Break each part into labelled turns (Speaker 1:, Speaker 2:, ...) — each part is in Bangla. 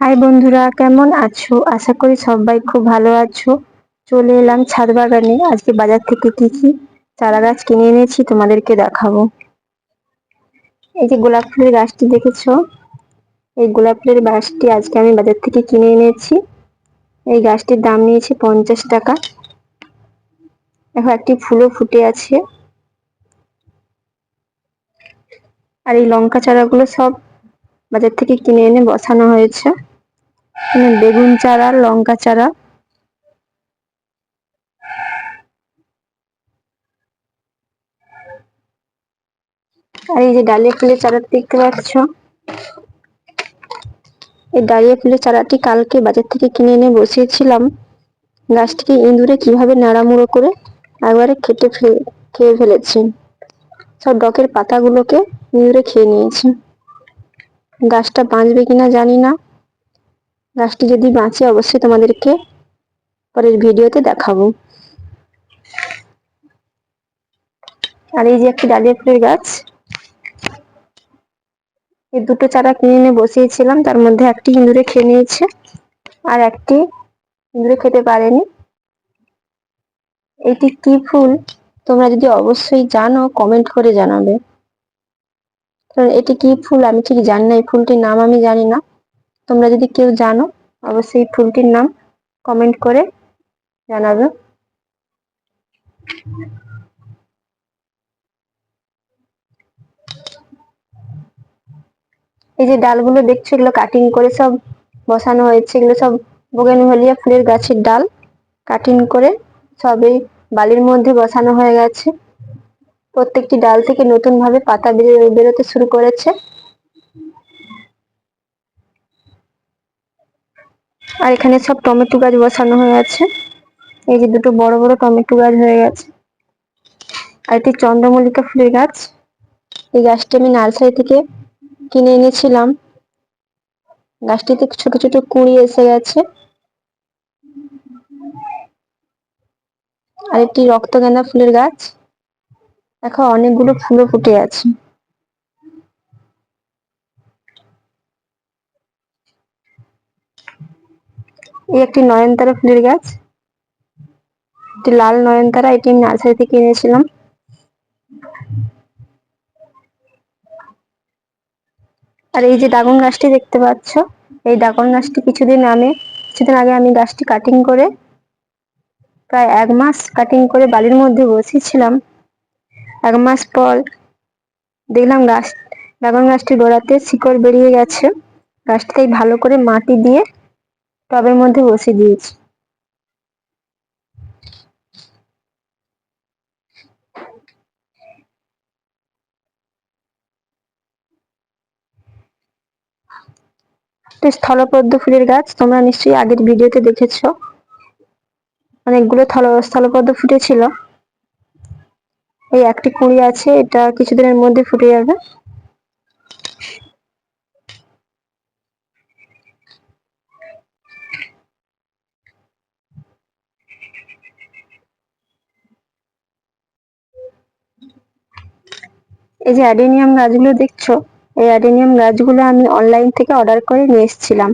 Speaker 1: হাই বন্ধুরা, কেমন আছো? আশা করি সবাই খুব ভালো আছো। চলে এলাম ছাদ বাগানে। আজকে বাজার থেকে কি কি চারা গাছ কিনে এনেছি তোমাদেরকে দেখাবো। এই যে গোলাপ ফুলের গাছটি দেখেছ? এই গোলাপ ফুলের গাছটি আজকে আমি বাজার থেকে কিনে এনেছি। এই গাছটির দাম নিয়েছে পঞ্চাশ টাকা। এখন একটি ফুলও ফুটে আছে। আর এই লঙ্কা চারাগুলো সব বাজার থেকে কিনে এনে বসানো হয়েছে। বেগুন চারা, লঙ্কা চারা। আর এই যে ডালিয়া ফুলের চারা দেখতে পাচ্ছ? এই ডালিয়া ফুলের চারাটি কালকে বাজার থেকে কিনে এনে বসিয়েছিলাম। গাছটিকে ইঁদুরে কীভাবে নাড়ামুড়ো করে একবারে খেটে খেয়ে ফেলেছে সব ডকের পাতাগুলোকে ইঁদুরে খেয়ে নিয়েছে। গাছটা বাঁচবে কিনা জানি না। গাছটি যদি বাঁচে, অবশ্যই তোমাদেরকে পরের ভিডিওতে দেখাবো। আর এই যে একটি ডালিয়া ফুলের গাছ, এই দুটো চারা কিনে এনে বসিয়েছিলাম, তার মধ্যে একটি ইঁদুরে খেয়ে নিয়েছে, আর একটি ইঁদুরে খেতে পারেনি। এটি কি ফুল? তোমরা যদি অবশ্যই জানো কমেন্ট করে জানাবে। কারণ এটি কি ফুল? আমি ঠিক জানি না, এই ফুলটির নাম আমি জানি না। তোমরা যদি কেউ জানো অবশ্যই ফুলটির নাম কমেন্ট করে জানাবে। এই যে ডালগুলো দেখছ, এগুলো কাটিং করে সব বসানো হয়েছে। এগুলো সব বোগেনভেলিয়া ফুলের গাছের ডাল। কাটিং করে সবই বালির মধ্যে বসানো হয়ে গেছে। প্রত্যেকটি ডাল থেকে নতুন ভাবে পাতা বেরোতে শুরু করেছে। আর এখানে সব টমেটো গাছ বসানো হয়ে আছে। এই যে দুটো বড় বড় টমেটো গাছ হয়ে গেছে। আর একটি চন্দ্রমল্লিকা ফুলের গাছ। এই গাছটি আমি নার্সারি থেকে কিনে এনেছিলাম। গাছটিতে ছোট ছোট কুঁড়ি এসে গেছে। আর একটি রক্তগেঁদা ফুলের গাছ। দেখো, অনেকগুলো ফুলও ফুটে আছে। এই একটি নয়নতারা ফুলের গাছ। একটি লাল নয়নতারা এটি আমি নার্সারি থেকে এনেছিলাম। আর এই যে ড্রাগন গাছটি দেখতে পাচ্ছ, এই ড্রাগন গাছটি কিছুদিন আমি কিছুদিন আগে আমি গাছটি কাটিং করে, প্রায় এক মাস কাটিং করে বালির মধ্যে বসিয়েছিলাম এক মাস পর দেখলাম গাছ, ড্রাগন গাছটি গোড়াতে শিকড় বেরিয়ে গেছে। গাছটাই ভালো করে মাটি দিয়ে টবের মধ্যে বসিয়ে দিয়েছি। স্থলপদ্ম ফুলের গাছ তোমরা নিশ্চয়ই আগের ভিডিওতে দেখেছ। অনেকগুলো স্থলপদ্ম ফুটেছিল। এই একটি কুঁড়ি আছে, এটা কিছুদিনের মধ্যে ফুটে যাবে। এই যে অ্যাডেনিয়াম গাছগুলো দেখছ? এই অ্যাডেনিয়াম গাছগুলো আমি অনলাইন থেকে অর্ডার করে নিয়ে এসেছিলাম।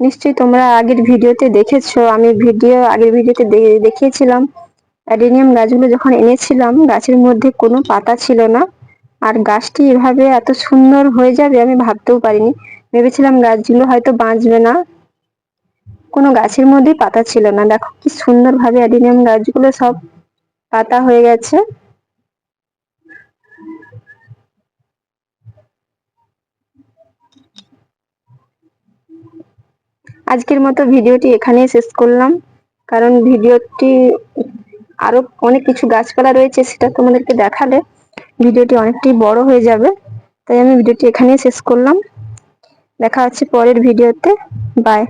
Speaker 1: নিশ্চয়ই তোমরা আগের ভিডিওতে দেখেছ, আমি ভিডিও, আগের ভিডিওতে দেখিয়েছিলাম। অ্যাডেনিয়াম গাছগুলো যখন এনেছিলাম, গাছের মধ্যে কোনো পাতা ছিল না। আর গাছটি এভাবে এত সুন্দর হয়ে যাবে আমি ভাবতেও পারিনি। ভেবেছিলাম গাছগুলো হয়তো বাঁচবে না। কোনো গাছের মধ্যেই পাতা ছিল না। দেখো কি সুন্দরভাবে অ্যাডেনিয়াম গাছগুলো সব পাতা হয়ে গেছে। আজকের মতো ভিডিওটি এখানেই শেষ করলাম। কারণ ভিডিওটি আরও অনেক কিছু গাছপালা রয়েছে সেটা তোমাদেরকে দেখালে ভিডিওটি অনেকটাই বড় হয়ে যাবে। তাই আমি ভিডিওটি এখানেই শেষ করলাম। দেখা হচ্ছে পরের ভিডিওতে। বাই